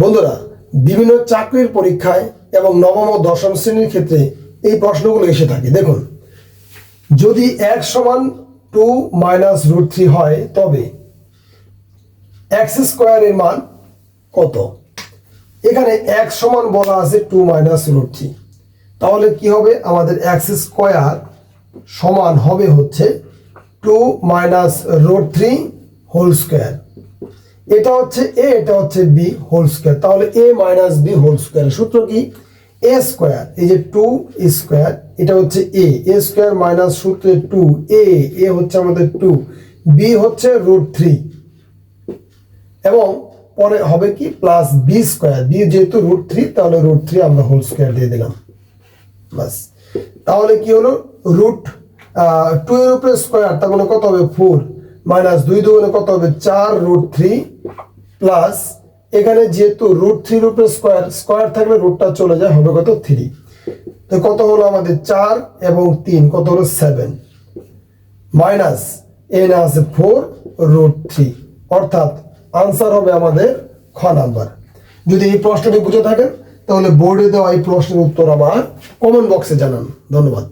বন্ধুরা, বিভিন্ন চাকরির পরীক্ষায় এবং নবম ও দশম শ্রেণির ক্ষেত্রে এই প্রশ্নগুলো এসে থাকে। দেখুন, যদি এক সমান টু মাইনাস রুট থ্রি হয়, তবে এক্স স্কোয়ারের মান কত? এখানে এক সমান বলা আছে টু মাইনাস রুট থ্রি। তাহলে কি হবে? আমাদের এক্স স্কোয়ার সমান হবে হচ্ছে two minus root three whole square. এটা হচ্ছে এ এটা হচ্ছে বি হোল স্কোয়ার তাহলে A minus B whole square সূত্র কি? এ স্কোয়ার এই যে টু স্কোয়ার এটা হচ্ছে এ এ স্কোয়ার মাইনাস সূত্রে টু এ এ হচ্ছে আমাদের টু বি হচ্ছে রুট থ্রি এবং পরে হবে কি? প্লাস বি স্কোয়ার বি যেহেতু রুট থ্রি তাহলে রুট থ্রি আমরা হোল স্কোয়ার দিয়ে দিলাম। বাস তাহলে কি হলো? রুট টু এর উপরে স্কোয়ার তার মানে কত হবে? ফোর মাইনাস দুই দুগুণে কত হবে? চার রুট থ্রি প্লাস এখানে যেহেতু রুট থ্রির উপরে স্কোয়ার স্কোয়ার থাকলে রুটটা চলে যায়, হবে কত থ্রি তো কত হলো আমাদের চার এবং তিন? কত হলো? সেভেন মাইনাস এন আছে ফোর রুট থ্রি অর্থাৎ আনসার হবে আমাদের খ নাম্বার যদি এই প্রশ্নটি বুঝে থাকেন, তাহলে বোর্ডে দেওয়া এই প্রশ্নের উত্তর আমার কমেন্ট বক্সে জানান। ধন্যবাদ।